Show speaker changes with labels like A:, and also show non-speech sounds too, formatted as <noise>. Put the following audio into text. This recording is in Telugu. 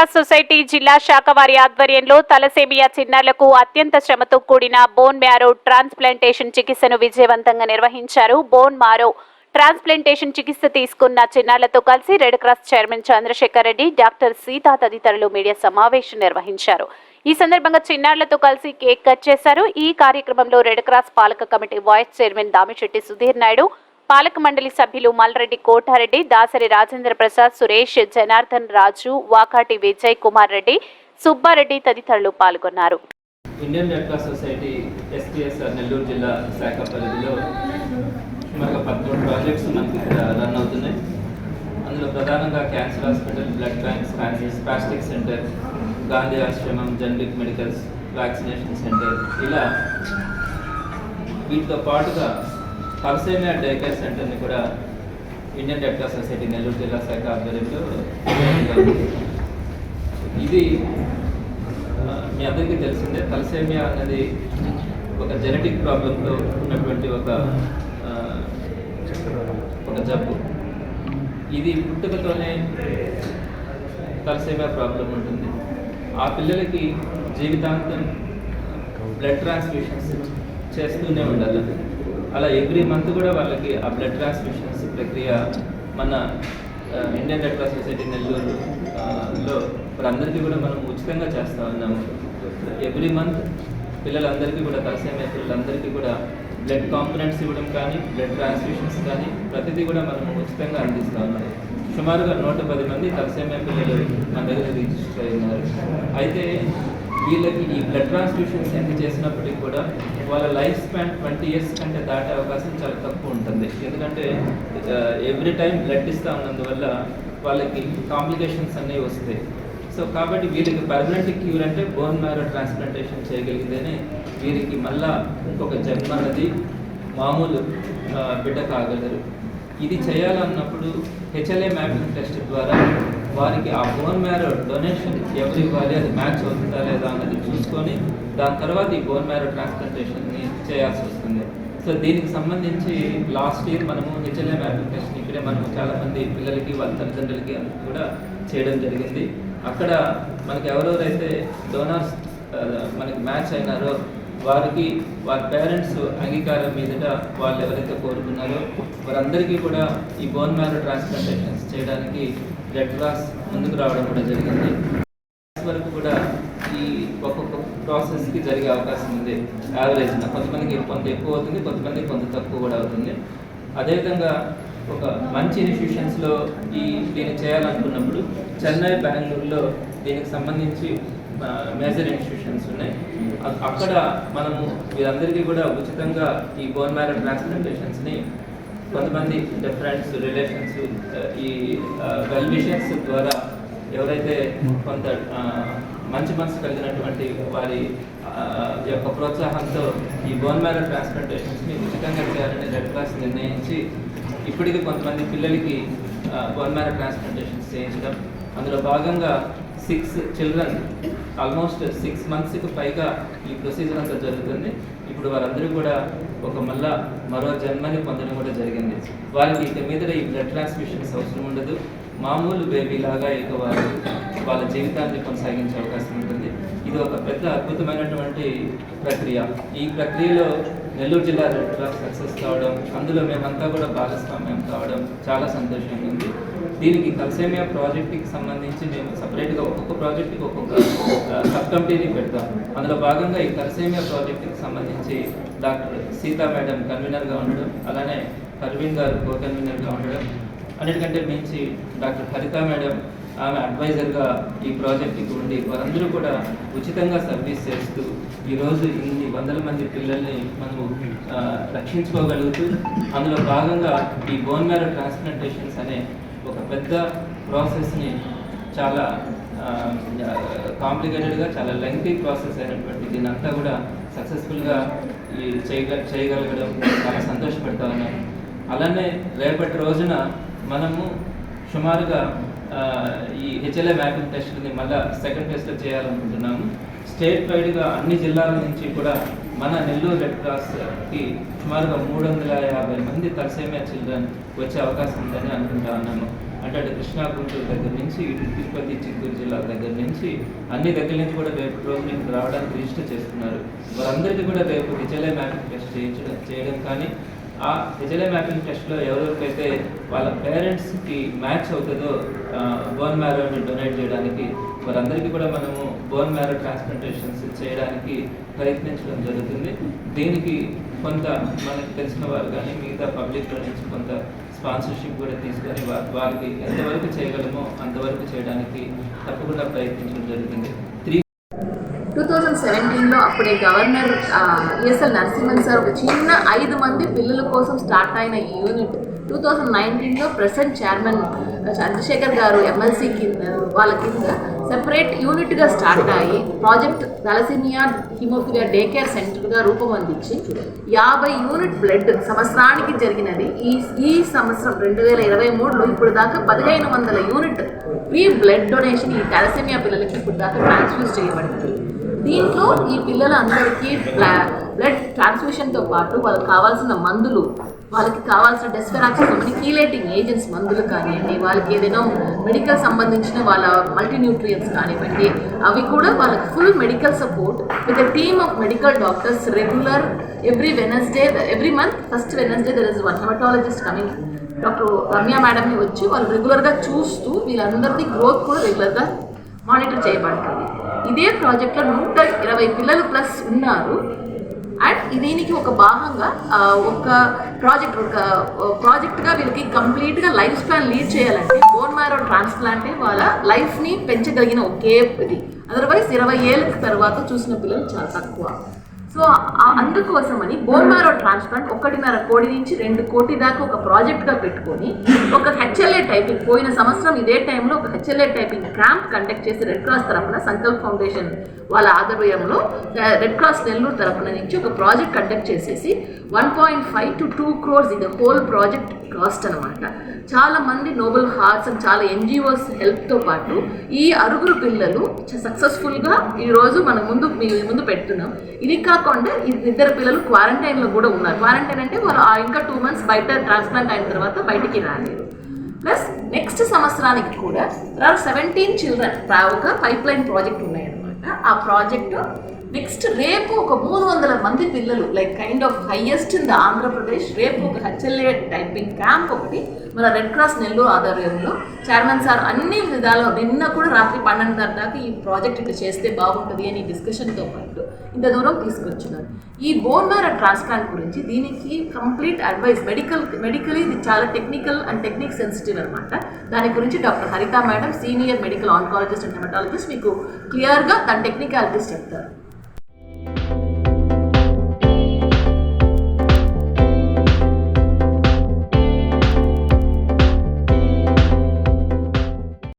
A: క్రాస్ సొసైటీ జిల్లా శాఖ వారి ఆధ్వర్యంలో తలసేమియా చిన్నారులకు అత్యంత శ్రమతో కూడిన బోన్ మ్యారో ట్రాన్స్ప్లాంటేషన్ చికిత్సను విజయవంతంగా నిర్వహించారు. బోన్ మారో ట్రాన్స్ప్లాంటేషన్ చికిత్స తీసుకున్న చిన్నారులతో కలిసి red cross chairman Chandrasekhar Reddy doctor Sita తదితరులు మీడియా సమావేశం నిర్వహించారు. ఈ సందర్భంగా చిన్నారులతో కలిసి కేక్ కట్ చేశారు. ఈ కార్యక్రమంలో రెడ్ క్రాస్ పాలక committee vice chairman Damisetti Sudheer Naidu పాలక మండలి సభ్యులు మల్రెడ్డి కోటారెడ్డి దాసరి రాజేంద్ర ప్రసాద్ సురేష్ జనార్దన్ రాజు వాకాటి విజయ్ కుమార్ రెడ్డి సుబ్బారెడ్డి తదితరులు పాల్గొన్నారు.
B: Indian red cross society STSR Nellore జిల్లా శాఖ పరిధిలో సుమారుగా పదమూడు ప్రాజెక్ట్స్ మనకి ఇక్కడ రన్ అవుతున్నాయి. అందులో ప్రధానంగా cancer hospital blood bank cancer plastic centre Gandhi ఆశ్రమం జనరిక్ మెడికల్స్ వ్యాక్సినేషన్ సెంటర్ ఇలా వీటితో పాటుగా తలసేమియా డే కేర్ సెంటర్ని కూడా Indian red cross society Nellore జిల్లా శాఖ ఆధ్వర్యంలో <laughs> ఇది మీ అందరికీ తెలిసిందే తలసేమియా అన్నది ఒక జెనెటిక్ ప్రాబ్లంతో ఉన్నటువంటి ఒక ఒక జబ్బు. ఇది పుట్టుకతోనే తలసేమియా ప్రాబ్లం ఉంటుంది. ఆ పిల్లలకి జీవితాంతం బ్లడ్ ట్రాన్స్ఫ్యూషన్స్ చేస్తూనే ఉండాలి. అలా ఎవ్రీ మంత్ కూడా వాళ్ళకి ఆ బ్లడ్ ట్రాన్స్మిషన్స్ ప్రక్రియ మన Indian red cross society Nellore లో అందరికీ కూడా మనం ఉచితంగా చేస్తూ ఉన్నాము. ఎవ్రీ మంత్ పిల్లలందరికీ కూడా తలసేమియా పిల్లలందరికీ కూడా బ్లడ్ కాంపనెంట్స్ ఇవ్వడం కానీ బ్లడ్ ట్రాన్స్ఫ్యూషన్స్ కానీ ప్రతిదీ కూడా మనం ఉచితంగా అందిస్తూ ఉన్నాం సుమారుగా నూట పది మంది తలసేమియా పిల్లలు మన దగ్గర రిజిస్టర్ అయినారు ఉన్నారు అయితే వీళ్ళకి ఈ బ్లడ్ ట్రాన్స్ఫ్యూషన్స్ ఎంత చేసినప్పటికీ కూడా వాళ్ళ లైఫ్ స్పాన్ ట్వంటీ ఇయర్స్ కంటే దాటే అవకాశం చాలా తక్కువ ఉంటుంది. ఎందుకంటే ఎవ్రీ టైం బ్లడ్ ఇస్తూ ఉన్నందువల్ల వాళ్ళకి కాంప్లికేషన్స్ అనేవి వస్తాయి. సో కాబట్టి వీరికి పర్మనెంట్ క్యూర్ అంటే బోన్ మ్యారో ట్రాన్స్ప్లాంటేషన్ చేయగలిగితేనే వీరికి మళ్ళా ఇంకొక జన్మ అన్నది మామూలు బిడ్డ కాగలరు ఇది చేయాలన్నప్పుడు హెచ్ఎల్ఏ మ్యాపింగ్ టెస్ట్ ద్వారా వారికి ఆ బోన్ మ్యారో డొనేషన్ ఎవరు ఇవ్వాలి అది మ్యాచ్ అవుతుందా లేదా అన్నది చూసుకొని దాని తర్వాత ఈ బోన్ మ్యారో ట్రాన్స్ప్లాంటేషన్ని చేయాల్సి వస్తుంది. సో దీనికి సంబంధించి లాస్ట్ ఇయర్ మనము హెచ్ఎల్ఏ మ్యాపింగ్ టెస్ట్ ఇక్కడే మనము చాలామంది పిల్లలకి వాళ్ళ తల్లిదండ్రులకి అందరికి కూడా చేయడం జరిగింది. అక్కడ మనకి ఎవరెవరైతే డోనర్స్ మనకి మ్యాచ్ అయినారో వారికి వారి పేరెంట్స్ అంగీకారం మీదట వాళ్ళు ఎవరైతే కోరుకున్నారో వారందరికీ కూడా ఈ బోన్ మ్యారో ట్రాన్స్ప్లాంటేషన్స్ చేయడానికి రెడ్ క్రాస్ ముందుకు రావడం కూడా జరిగింది. వరకు కూడా ఈ ఒక్కొక్క ప్రాసెస్కి జరిగే అవకాశం ఉంది. యావరేజ్న కొంతమందికి కొంత ఎక్కువ అవుతుంది కొంతమందికి కొంత తక్కువ కూడా అవుతుంది. అదేవిధంగా ఒక మంచి ఇన్స్టిట్యూషన్స్లో ఈ దీన్ని చేయాలనుకున్నప్పుడు చెన్నై బెంగళూరులో దీనికి సంబంధించి మేజర్ ఇన్స్టిట్యూషన్స్ ఉన్నాయి. అక్కడ మనము వీరందరికీ కూడా ఉచితంగా ఈ బోన్ మ్యారో ట్రాన్స్ప్లాంటేషన్స్ని కొంతమంది ఫ్రెండ్స్ రిలేషన్స్ ఈ వెల్ విషన్స్ ద్వారా ఎవరైతే కొంత మంచి మనసు కలిగినటువంటి వారి యొక్క ప్రోత్సాహంతో ఈ బోన్ మ్యారో ట్రాన్స్ప్లాంటేషన్స్ని ఉచితంగా చేయాలని రెడ్ క్రాస్ నిర్ణయించి ఇప్పటికీ కొంతమంది పిల్లలకి బోన్ మ్యారో ట్రాన్స్ప్లాంటేషన్స్ చేయించడం. అందులో భాగంగా సిక్స్ చిల్డ్రన్ ఆల్మోస్ట్ సిక్స్ మంత్స్కి పైగా ఈ ప్రొసీజర్ అంతా జరుగుతుంది. ఇప్పుడు వారందరూ కూడా ఒక మళ్ళా మరో జన్మని పొందడం కూడా జరిగింది. వారికి ఇక మీద ఈ బ్లడ్ ట్రాన్స్ఫ్యూషన్స్ అవసరం ఉండదు. మామూలు బేబీ లాగా ఇక వారు వాళ్ళ జీవితాన్ని కొనసాగించే అవకాశం ఉంటుంది. ఇది ఒక పెద్ద అద్భుతమైనటువంటి ప్రక్రియ. ఈ ప్రక్రియలో నెల్లూరు జిల్లా రెడ్ క్రాస్ సక్సెస్ కావడం అందులో మేమంతా కూడా భాగస్వామ్యం కావడం చాలా సంతోషంగా ఉంది. దీనికి కల్సేమియా ప్రాజెక్ట్కి సంబంధించి మేము సపరేట్గా ఒక్కొక్క ప్రాజెక్ట్కి ఒక్కొక్క సబ్ కమిటీని పెడతాం. అందులో భాగంగా ఈ కల్సేమియా ప్రాజెక్ట్కి సంబంధించి డాక్టర్ సీతా మేడం కన్వీనర్గా ఉండడం అలానే పర్వీన్ గారు కో కన్వీనర్గా ఉండడం అన్నిటికంటే మించి డాక్టర్ హరిత మేడం ఆమె అడ్వైజర్గా ఈ ప్రాజెక్ట్కి ఉండి వారందరూ కూడా ఉచితంగా సర్వీస్ చేస్తూ ఈరోజు ఇన్ని వందల మంది పిల్లల్ని మనము రక్షించుకోగలుగుతూ అందులో భాగంగా ఈ బోన్ మ్యారో ట్రాన్స్ప్లాంటేషన్స్ అనే ఒక పెద్ద ప్రాసెస్ని చాలా కాంప్లికేటెడ్గా చాలా లెంగ్తీ ప్రాసెస్ అయినటువంటి దీని అంతా కూడా సక్సెస్ఫుల్గా ఈ చేయగ చేయగలగడం చాలా సంతోషపడతా ఉన్నాను అలానే రేపటి రోజున మనము సుమారుగా ఈ హెచ్ఎల్ఏ మ్యాపింగ్ టెస్ట్ని మళ్ళీ సెకండ్ ఫేజ్లో చేయాలనుకుంటున్నాము. స్టేట్ వైడ్గా అన్ని జిల్లాల నుంచి కూడా మన నెల్లూరు రెడ్ క్రాస్కి సుమారుగా మూడు వందల యాభై మంది తలసేమియా చిల్డ్రన్ వచ్చే అవకాశం ఉందని అనుకుంటా ఉన్నాను అంటే అటు కృష్ణా గుంటూరు దగ్గర నుంచి ఇటు తిరుపతి చిత్తూరు జిల్లా దగ్గర నుంచి అన్ని దగ్గర నుంచి కూడా రేపు రోజు మీకు రావడానికి రిజిస్టర్ చేస్తున్నారు. వారందరికీ కూడా రేపు హెచ్ఎల్ఐ మ్యాపింగ్ టెస్ట్ చేయించడం చేయడం కానీ ఆ విజయలే మ్యాపింగ్ టెస్ట్లో ఎవరెవరికైతే వాళ్ళ పేరెంట్స్కి మ్యాచ్ అవుతుందో బోన్ మ్యారోని డొనేట్ చేయడానికి వారందరికీ కూడా మనము బోన్ మ్యారో ట్రాన్స్ప్లాంటేషన్స్ చేయడానికి ప్రయత్నించడం జరుగుతుంది. దీనికి కొంత మనకు తెలిసిన వారు కానీ మిగతా పబ్లిక్లో నుంచి కొంత స్పాన్సర్షిప్ కూడా తీసుకొని వారికి ఎంతవరకు చేయగలమో అంతవరకు చేయడానికి తప్పకుండా ప్రయత్నించడం జరుగుతుంది. త్రీ
C: టూ థౌజండ్ సెవెంటీన్లో అప్పుడే గవర్నర్ ఈఎస్ఎల్ నరసింహన్ సార్ ఒక చిన్న ఐదు మంది పిల్లల కోసం స్టార్ట్ అయిన యూనిట్. టూ థౌజండ్ నైన్టీన్లో ప్రెసెంట్ చైర్మన్ చంద్రశేఖర్ గారు ఎమ్మెల్సీ కింద వాళ్ళ కింద సెపరేట్ యూనిట్గా స్టార్ట్ అయ్యి project thalassemia haemophilia day care సెంటర్గా రూపొందించి యాభై యూనిట్ బ్లడ్ సంవత్సరానికి జరిగినది. ఈ ఈ సంవత్సరం రెండు వేల ఇరవై మూడులో ఇప్పుడు దాకా పదిహేను వందల యూనిట్ ఫ్రీ బ్లడ్ డొనేషన్ ఈ తలసేమియా పిల్లలకి ఇప్పుడు దాకా ట్రాన్స్ఫ్యూజ్ చేయబడింది. దీంట్లో ఈ పిల్లలందరికీ బ్లడ్ ట్రాన్స్ఫ్యూషన్తో పాటు వాళ్ళకి కావాల్సిన మందులు వాళ్ళకి కావాల్సిన డెస్పెరాక్షన్ కీలేటింగ్ ఏజెంట్స్ మందులు కానివ్వండి వాళ్ళకి ఏదైనా మెడికల్ సంబంధించిన వాళ్ళ మల్టీన్యూట్రియన్స్ కానివ్వండి అవి కూడా వాళ్ళకి full medical support with team of medical doctors regular every Wednesday every month first Wednesday there is one haematologist coming doctor Ramya మేడంని వచ్చి వాళ్ళు రెగ్యులర్గా చూస్తూ వీళ్ళందరిది గ్రోత్ కూడా రెగ్యులర్గా మానిటర్ చేయబడుతుంది. ఇదే ప్రాజెక్ట్లో నూట ఇరవై పిల్లలు ప్లస్ ఉన్నారు. అండ్ దీనికి ఒక భాగంగా ఒక ప్రాజెక్ట్ ఒక ప్రాజెక్ట్గా వీళ్ళకి కంప్లీట్గా లైఫ్ స్పాన్ లీడ్ చేయాలంటే బోన్ మ్యారో ట్రాన్స్ప్లాంటే వాళ్ళ లైఫ్ని పెంచగలిగిన ఒకే ఇది. అదర్వైజ్ ఇరవై ఏళ్ళ తర్వాత చూసిన పిల్లలు చాలా తక్కువ. సో ఆ- అందుకోసమని బోన్ మ్యారో ట్రాన్స్ప్లాంట్ ఒకటిన్నర కోటి నుంచి రెండు కోటి దాకా ఒక ప్రాజెక్ట్గా పెట్టుకొని ఒక హెచ్ఎల్ఏ టైపింగ్ పోయిన సంవత్సరం ఇదే టైంలో ఒక హెచ్ఎల్ఏ టైపింగ్ క్యాంప్ కండక్ట్ చేసి రెడ్ క్రాస్ తరఫున సంకల్ప్ ఫౌండేషన్ వాళ్ళ ఆధ్వర్యంలో రెడ్ క్రాస్ నెల్లూరు తరఫున నుంచి ఒక ప్రాజెక్ట్ కండక్ట్ చేసేసి one point five to two crores ఇది హోల్ ప్రాజెక్ట్ కాస్ట్ అనమాట చాలా మంది నోబెల్ హార్ట్స్ అండ్ చాలా ఎన్జిఓస్ హెల్ప్తో పాటు ఈ అరుగురు పిల్లలు సక్సెస్ఫుల్గా ఈరోజు మన ముందు మీ ముందు పెడుతున్నాం. ఇది కాకుండా ఇద్దరు పిల్లలు క్వారంటైన్లో కూడా ఉన్నారు. క్వారంటైన్ అంటే వాళ్ళు ఆ ఇంకా టూ మంత్స్ బయట ట్రాన్స్ప్లాంట్ అయిన తర్వాత బయటికి రాలేదు. ప్లస్ నెక్స్ట్ సంవత్సరానికి కూడా సెవెంటీన్ చిల్డ్రన్ ఒక పైప్ లైన్ ప్రాజెక్ట్ ఉన్నాయన్నమాట. ఆ ప్రాజెక్టు నెక్స్ట్ రేపు ఒక మూడు వందల మంది పిల్లలు like kind of highest in the Andhra Pradesh రేపు ఒక హెచ్ఎల్ఏ టైపింగ్ క్యాంప్ ఒకటి మన రెడ్ క్రాస్ నెల్లూరు ఆధ్వర్యంలో. చైర్మన్ సార్ అన్ని విధాలు నిన్న కూడా రాత్రి పన్నెండున్నర దాకా ఈ ప్రాజెక్ట్ ఇట్లా చేస్తే బాగుంటుంది అని డిస్కషన్తో పాటు ఇంత దూరం తీసుకొచ్చినారు ఈ బోన్ మ్యారో ట్రాన్స్ప్లాంట్ గురించి దీనికి కంప్లీట్ అడ్వైస్ మెడికల్ మెడికలీ ఇది చాలా టెక్నికల్ అండ్ టెక్నిక్ సెన్సిటివ్ అనమాట దాని గురించి doctor Haritha madam senior medical oncologist and haematologist మీకు క్లియర్గా దాని టెక్నికాలిటీస్ చెప్తారు.